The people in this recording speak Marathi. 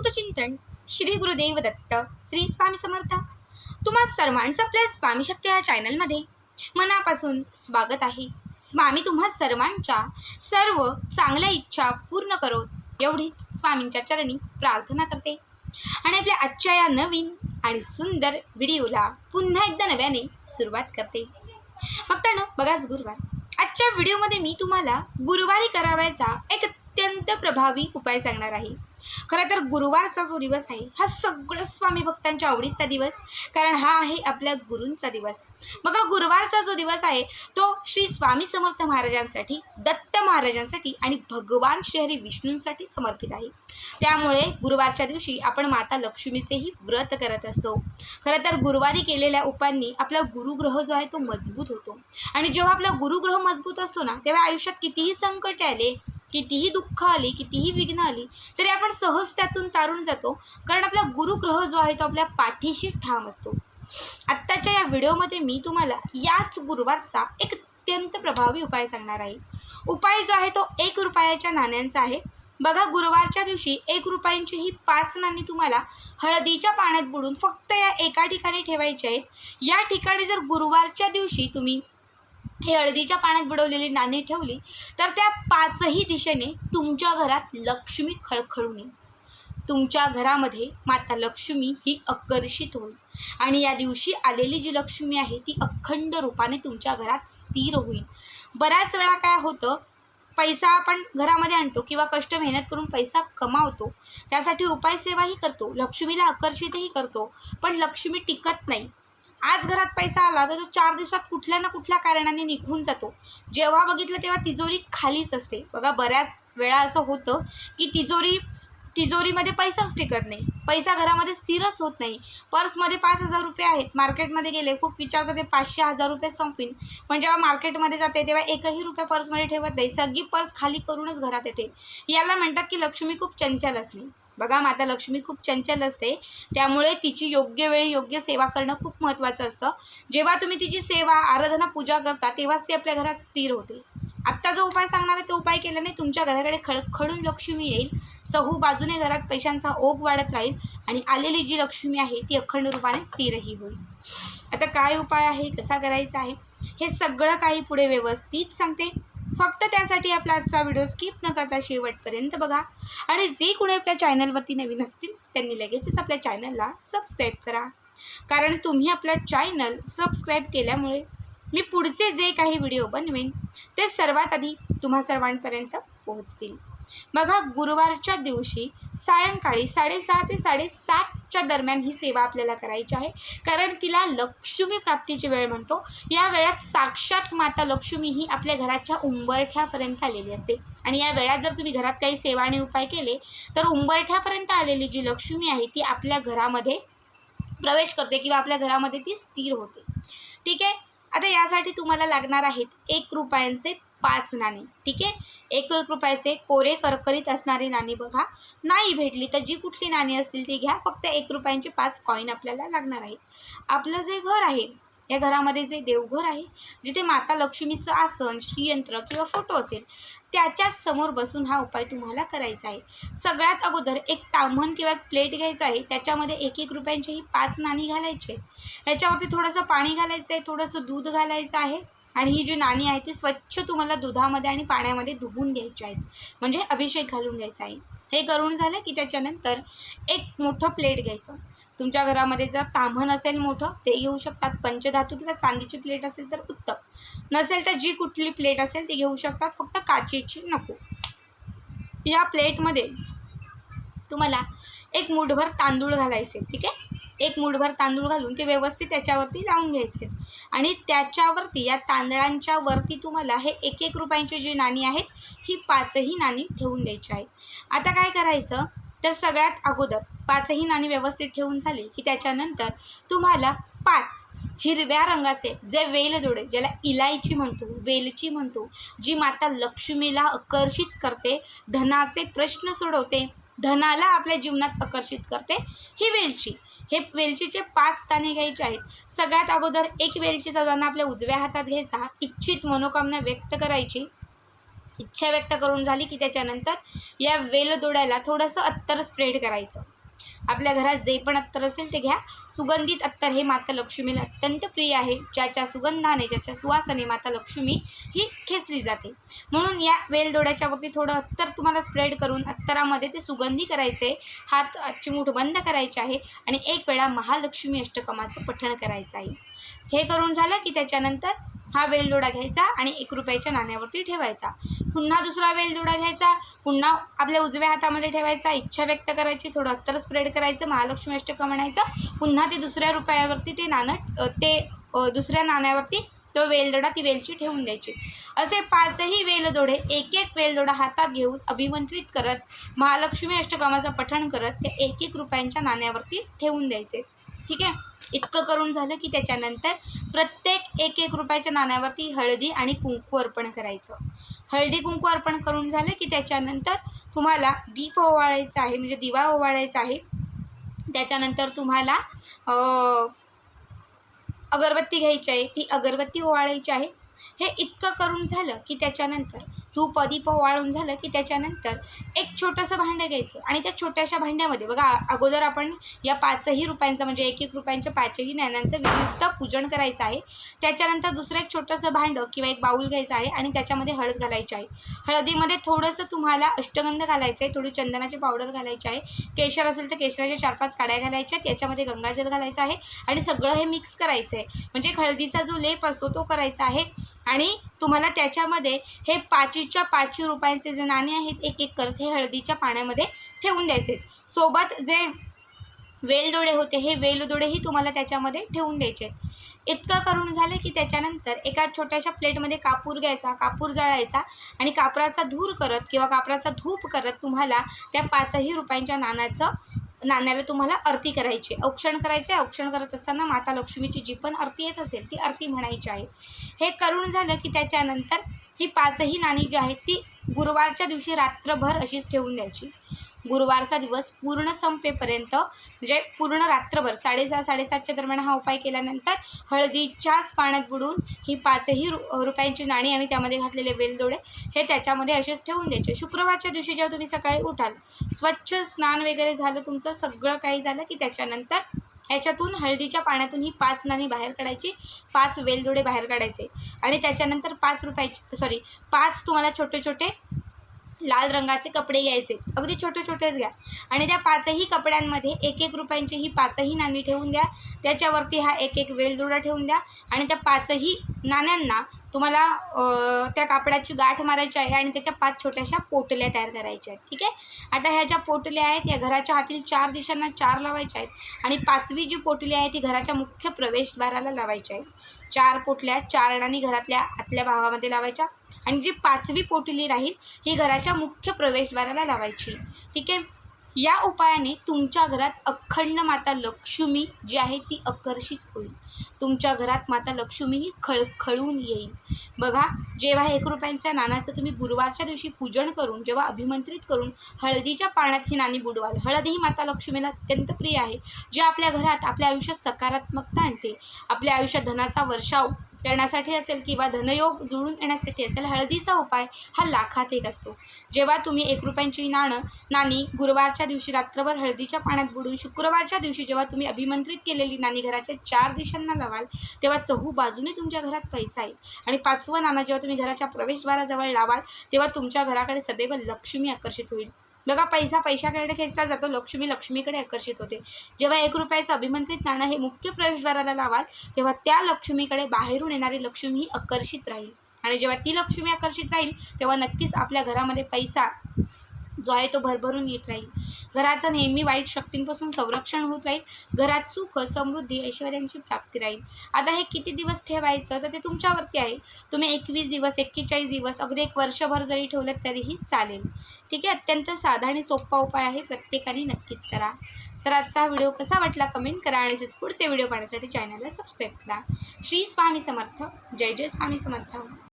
अवधूत चिंतन श्री गुरुदेव दत्त श्री स्वामी समर्थ. तुम्हा सर्वांचं आपल्या स्वामी शक्ती या चॅनलमध्ये मनापासून स्वागत आहे. स्वामी तुम्हा सर्वांच्या सर्व चांगल्या इच्छा पूर्ण करो एवढीच स्वामींच्या चरणी प्रार्थना करते. आणि आपल्या आजच्या या नवीन आणि सुंदर व्हिडिओला पुन्हा एकदा नव्याने सुरुवात करते. मग बघाच गुरुवार. आजच्या व्हिडिओमध्ये मी तुम्हाला गुरुवारी करावयाचा एक अत्यंत प्रभावी उपाय सांगणार आहे. खरं तर गुरुवारचा जो दिवस आहे हा सगळं स्वामी भक्तांच्या आवडीचा दिवस कारण हा आहे आपल्या गुरूंचा दिवस. मग गुरुवारचा जो दिवस आहे तो श्री स्वामी समर्थ महाराजांसाठी दत्त महाराजांसाठी आणि भगवान श्रीहरी विष्णूंसाठी समर्पित आहे. त्यामुळे गुरुवारच्या दिवशी आपण माता लक्ष्मीचेही व्रत करत असतो. खरं तर गुरुवारी केलेल्या उपायांनी आपला गुरुग्रह जो आहे तो मजबूत होतो. आणि जेव्हा आपला गुरुग्रह मजबूत असतो ना तेव्हा आयुष्यात कितीही संकट आले कितीही दुःख आली कितीही विघ्न आली तरी आपण सहज त्यातून तारून जातो. कारण आपला गुरुग्रह जो आहे तो आपल्या पाठीशी ठाम असतो. आत्ताच्या या व्हिडिओमध्ये मी तुम्हाला याच गुरुवारचा एक अत्यंत प्रभावी उपाय सांगणार आहे. उपाय जो आहे तो एक रुपयाच्या नाण्यांचा आहे. बघा गुरुवारच्या दिवशी एक रुपयांची ही पाच नाणी तुम्हाला हळदीच्या पाण्यात बुडून फक्त या एका ठिकाणी ठेवायची आहेत. या ठिकाणी जर गुरुवारच्या दिवशी तुम्ही हे हळदीच्या पाण्यात बुडवलेली नाणी ठेवली तर त्या पाचही दिशेने तुमच्या घरात लक्ष्मी खळखळून येईल. तुमच्या घरामध्ये माता लक्ष्मी ही आकर्षित होईल. आणि या दिवशी आलेली जी लक्ष्मी आहे ती अखंड रूपाने तुमच्या घरात स्थिर होईल. बऱ्याच वेळा काय होतं पैसा आपण घरामध्ये आणतो किंवा कष्ट मेहनत करून पैसा कमावतो त्यासाठी उपाय सेवाही करतो लक्ष्मीला आकर्षितही करतो पण लक्ष्मी टिकत नाही. आज घरात पैसा आला तर तो चार दिवसात कुठल्या ना कुठल्या कारणाने निघून जातो. जेव्हा बघितलं तेव्हा तिजोरी खालीच असते. बघा बऱ्याच वेळा असं होतं की तिजोरी तिजोरीमध्ये पैसाच टिकत नाही. पैसा घरामध्ये स्थिरच होत नाही. पर्समध्ये पाच हजार रुपये आहेत. मार्केटमध्ये गेले खूप विचार करते पाचशे हजार रुपये संपीन. पण जेव्हा मार्केटमध्ये जाते तेव्हा एकही रुपया पर्समध्ये ठेवत नाही. सगळी पर्स खाली करूनच घरात येते. याला म्हणतात की लक्ष्मी खूप चंचल असली बघा माता लक्ष्मी खूप चंचल असते. त्यामुळे तिची योग्य वेळी योग्य सेवा करणं खूप महत्त्वाचं असतं. जेव्हा तुम्ही तिची सेवा आराधना पूजा करता तेव्हाच ती आपल्या घरात स्थिर होते. आत्ता जो उपाय सांगणार आहे तो उपाय केल्याने तुमच्या घराकडे खडखडून लक्ष्मी येईल. चहू बाजूने घरात पैशांचा ओघ वाढत राहील आणि आलेली जी लक्ष्मी आहे ती अखंड रूपाने स्थिरही होईल. आता काय उपाय आहे कसा करायचा आहे हे सगळं काही पुढे व्यवस्थित सांगते. फक्त त्यासाठी आपला आजचा व्हिडिओ स्किप न करता शेवटपर्यंत बघा. आणि जे कोणी आपल्या चॅनलवरती नवीन असतील त्यांनी लगेचच आपल्या चॅनलला सबस्क्राईब करा. कारण तुम्ही आपला चॅनल सबस्क्राईब केल्यामुळे मी पुढचे जे काही व्हिडिओ बनवेन ते सर्वात आधी तुम्हा सर्वांपर्यंत पोहोचतील. बघा गुरुवारच्या दिवशी सायंकाळी साडेसहा ते साडेसातच्या दरम्यान ही सेवा आपल्याला करायची आहे. कारण तिला लक्ष्मी प्राप्तीची वेळ म्हणतो. या वेळात साक्षात माता लक्ष्मी ही आपल्या घराच्या उंबरठ्यापर्यंत आलेली असते. आणि या वेळात जर तुम्ही घरात काही सेवा आणि उपाय केले तर उंबरठ्यापर्यंत आलेली जी लक्ष्मी आहे ती आपल्या घरामध्ये प्रवेश करते किंवा आपल्या घरामध्ये ती स्थिर होते. ठीक आहे? आता यासाठी तुम्हाला लागणार आहेत एक रुपयांचे पाच नाणी ठीक आहे? एक एक रुपयाचे कोरे करकरीत असणारी नाणी बघा. नाही भेटली तर जी कुठली नाणी असतील ती घ्या. फक्त एक रुपयांचे पाच कॉईन आपल्याला लागणार आहेत. आपलं जे घर आहे या घरामध्ये जे देवघर आहे जिथे माता लक्ष्मीचं आसन श्रीयंत्र किंवा फोटो असेल त्याच्याच समोर बसून हा उपाय तुम्हाला करायचा आहे. सगळ्यात अगोदर एक ताम्हण किंवा एक प्लेट घ्यायचा आहे त्याच्यामध्ये एक एक रुपयांची ही पाच नाणी घालायचे ह्याच्यावरती थोडंसं पाणी घालायचं आहे थोडंसं दूध घालायचं आहे आणि ही जी नाणी आहे ती स्वच्छ तुम्हाला दुधामध्ये आणि पाण्यामध्ये धुवून घ्यायची आहेत. म्हणजे अभिषेक घालून घ्यायचा आहे. हे करून झालं की त्याच्यानंतर एक मोठं प्लेट घ्यायचं. तुमच्या घरामध्ये जर ताम्हण असेल मोठं ते घेऊ शकतात. पंचधातू किंवा चांदीची प्लेट असेल तर उत्तम. नसेल तर जी कुठली प्लेट असेल ती घेऊ शकतात. फक्त काचेची नको. या प्लेटमध्ये तुम्हाला एक मुठभर तांदूळ घालायचे ठीक आहे? एक मुठभर तांदूळ घालून ते व्यवस्थित त्याच्यावरती लावून घ्यायचे. आणि त्याच्यावरती या तांदळांच्या वरती तुम्हाला हे एक एक रुपयांची जी नाणी आहेत ही पाचही नाणी ठेवून द्यायची आहेत. आता काय करायचं? तर सगळ्यात अगोदर पाचही नाणी व्यवस्थित ठेवून झाली की त्याच्यानंतर तुम्हाला पाच हिरव्या रंगाचे जे वेलदोडे ज्याला इलायची म्हणतो वेलची म्हणतो जी माता लक्ष्मीला आकर्षित करते धनाचे प्रश्न सोडवते धनाला आपल्या जीवनात आकर्षित करते ही वेलची. हे वेलचीचे पाच दाणे घ्यायचे आहेत. सगळ्यात अगोदर एक वेलचीचा दाणा आपल्या उजव्या हातात घ्यायचा. इच्छित मनोकामना व्यक्त करायची. इच्छा व्यक्त करून झाली की त्याच्यानंतर या वेलदोड्याला थोडंसं अत्तर स्प्रेड करायचं. आपल्या घरात जे पण अत्तर असेल ते घ्या. सुगंधित अत्तर हे माता लक्ष्मीला अत्यंत प्रिय आहे. ज्याच्या सुगंधाने ज्याच्या सुवासाने माता लक्ष्मी ही खेचली जाते. म्हणून या वेलदोड्याच्या वरती थोडं अत्तर तुम्हाला स्प्रेड करून अत्तरामध्ये ते सुगंधी करायचे. हात चिमूट बंद करायचे आहे आणि एक वेळा महालक्ष्मी अष्टकमाचं पठण करायचं आहे. हे करून झालं की त्याच्यानंतर हा वेलदोडा घ्यायचा आणि एक रुपयाच्या नाण्यावरती ठेवायचा. पुन्हा दुसरा वेलदोडा घ्यायचा पुन्हा आपल्या उजव्या हातामध्ये ठेवायचा इच्छा व्यक्त करायची थोडं अत्तर स्प्रेड करायचं महालक्ष्मी अष्टक म्हणायचं पुन्हा ते दुसऱ्या रुपयावरती ते नाणं ते दुसऱ्या नाण्यावरती तो वेलदोडा ती वेलची ठेवून द्यायची. असे पाचही वेलदोडे एक एक वेलदोडा हातात घेऊन अभिमंत्रित करत महालक्ष्मी अष्टकामाचं पठण करत ते एक एक रुपयांच्या नाण्यावरती ठेवून द्यायचे. ठीक आहे? इतकं करून झालं की त्याच्यानंतर प्रत्येक एक एक रुपयाच्या नाण्यावरती हळदी आणि कुंकू अर्पण करायचं. हळदी कुंकू अर्पण करून झालं की त्याच्यानंतर तुम्हाला दीप ओवाळायचा आहे म्हणजे दिवा ओवाळायचा आहे. त्याच्यानंतर तुम्हाला अगरबत्ती घ्यायची आहे ती अगरबत्ती ओवाळायची आहे. हे इतकं करून झालं की त्याच्यानंतर तूप दीप ओवाळून झालं की त्याच्यानंतर एक छोटंसं भांडं घ्यायचं. आणि त्या छोट्याशा भांड्यामध्ये बघा अगोदर आपण या पाचही रुपयांचं म्हणजे एक एक रुपयांच्या पाचही नाण्यांचं वियुक्त पूजन करायचं आहे. त्याच्यानंतर दुसरं एक छोटंसं भांडं किंवा एक बाऊल घ्यायचं आहे आणि त्याच्यामध्ये हळद घालायची आहे. हळदीमध्ये थोडंसं तुम्हाला अष्टगंध घालायचं आहे थोडी चंदनाची पावडर घालायची आहे. केशर असेल तर केशराच्या चार पाच काड्या घालायच्या आहेत गंगाजल घालायचं आहे आणि सगळं हे मिक्स करायचं आहे. म्हणजे हळदीचा जो लेप असतो तो करायचा आहे. आणि तुम्हाला त्याच्यामध्ये हे पाचशेच्या पाचशे रुपयांचे जे नाणे आहेत एक एक करत हे हळदीच्या पाण्यामध्ये ठेवून द्यायचे. सोबत जे वेलदोडे होते हे वेलदोडेही तुम्हाला त्याच्यामध्ये ठेवून द्यायचे इतकं करून झालं की त्याच्यानंतर एका छोट्याशा प्लेटमध्ये कापूर घ्यायचा कापूर जाळायचा आणि कापराचा धूर करत किंवा कापराचा धूप करत तुम्हाला त्या पाचही रुपयांच्या नाण्याचं नाण्याला तुम्हाला आरती करायची आहे. औक्षण करायचं आहे औक्षण करत असताना माता लक्ष्मीची जी पण आरती येत असेल ती आरती म्हणायची आहे. हे करून झालं की त्याच्यानंतर ही पाचही नाणी जी आहेत ती गुरुवारच्या दिवशी रात्रभर अशीच ठेवून द्यायची. गुरुवारचा दिवस पूर्ण संपेपर्यंत म्हणजे पूर्ण रात्रभर साडेसहा साडेसातच्या दरम्यान हा उपाय केल्यानंतर हळदीच्याच पाण्यात बुडून ही पाचही रु रुपयांची नाणी आणि त्यामध्ये घातलेले वेलदोडे हे त्याच्यामध्ये असेच ठेवून द्यायचे. शुक्रवारच्या दिवशी जेव्हा तुम्ही सकाळी उठाल स्वच्छ स्नान वगैरे झालं तुमचं सगळं काही झालं की त्याच्यानंतर ह्याच्यातून हळदीच्या पाण्यातून ही पाच नाणी बाहेर काढायची पाच वेलदोडे बाहेर काढायचे. आणि त्याच्यानंतर पाच रुपयाचे सॉरी पाच तुम्हाला छोटे छोटे लाल रंगाचे कपडे घ्यायचे. अगदी छोटे छोटेच घ्या. आणि त्या पाचही कपड्यांमध्ये एक एक रुपयांची ही पाचही नाणी ठेवून द्या. त्याच्यावरती हा एक एक वेलदोडा ठेवून द्या. आणि त्या पाचही नाण्यांना तुम्हाला त्या कापडाची गाठ मारायची आहे आणि त्याच्या पाच छोट्याशा पोटल्या तयार करायच्या आहेत ठीक आहे? आता ह्या ज्या पोटल्या आहेत या घराच्या हातील चार दिशांना चार लावायच्या आहेत आणि पाचवी जी पोटली आहे ती घराच्या मुख्य प्रवेशद्वाराला लावायची आहे. चार पोटल्या चार अडाणी घरातल्या आतल्या भागामध्ये लावायच्या आणि जी पाचवी पोटली राहील ही घराच्या मुख्य प्रवेशद्वाराला लावायची. ठीक आहे? या उपायाने तुमच्या घरात अखंड माता लक्ष्मी जी आहे ती आकर्षित होईल. तुमच्या घरात माता लक्ष्मीही खळ खळखळून येईल. बघा जेव्हा एक रुपयांच्या नाण्याचं तुम्ही गुरुवारच्या दिवशी पूजन करून जेव्हा अभिमंत्रित करून हळदीच्या पाण्यात ही नाणी बुडवाल. हळद ही माता लक्ष्मीला अत्यंत प्रिय आहे जे आपल्या घरात आपल्या आयुष्यात सकारात्मकता आणते. आपल्या आयुष्यात धनाचा वर्षाव करण्यासाठी असेल किंवा धनयोग जुळून येण्यासाठी असेल हळदीचा उपाय हा लाखात एक असतो. जेव्हा तुम्ही एक रुपयांची नाणं नाणी गुरुवारच्या दिवशी रात्रभर हळदीच्या पाण्यात बुडून शुक्रवारच्या दिवशी जेव्हा तुम्ही अभिमंत्रित केलेली नाणी घराच्या चार दिशांना लावाल तेव्हा चहू बाजूने तुमच्या घरात पैसा येईल. आणि पाचवं नाणं जेव्हा तुम्ही घराच्या प्रवेशद्वाराजवळ लावाल तेव्हा तुमच्या घराकडे सदैव लक्ष्मी आकर्षित होईल. बघा पैसा पैशाकडे खेचला जातो. लक्ष्मी लक्ष्मीकडे आकर्षित होते. जेव्हा एक रुपयाचं अभिमंत्रित नाणं हे मुख्य प्रवेशद्वाराला लावाल तेव्हा त्या लक्ष्मीकडे बाहेरून येणारी लक्ष्मी ही आकर्षित राहील. आणि जेव्हा ती लक्ष्मी आकर्षित राहील तेव्हा नक्कीच आपल्या घरामध्ये पैसा जो आहे तो भरभरून येत राहील. घराचं नेहमी वाईट शक्तींपासून संरक्षण होत राहील. घरात सुख समृद्धी ऐश्वर्यांची प्राप्ती राहील. आता हे किती दिवस ठेवायचं? तर ते तुमच्यावरती आहे. तुम्ही एकवीस दिवस एक्केचाळीस दिवस अगदी एक वर्षभर जरी ठेवलं तरीही चालेल. ठीक आहे? अत्यंत साधा आणि सोपा उपाय आहे. प्रत्येकाने नक्कीच करा. तर आजचा व्हिडिओ कसा वाटला कमेंट करा आणि तसेच पुढचे व्हिडिओ पाहण्यासाठी चॅनलला सबस्क्राईब करा. श्री स्वामी समर्थ. जय जय स्वामी समर्थ.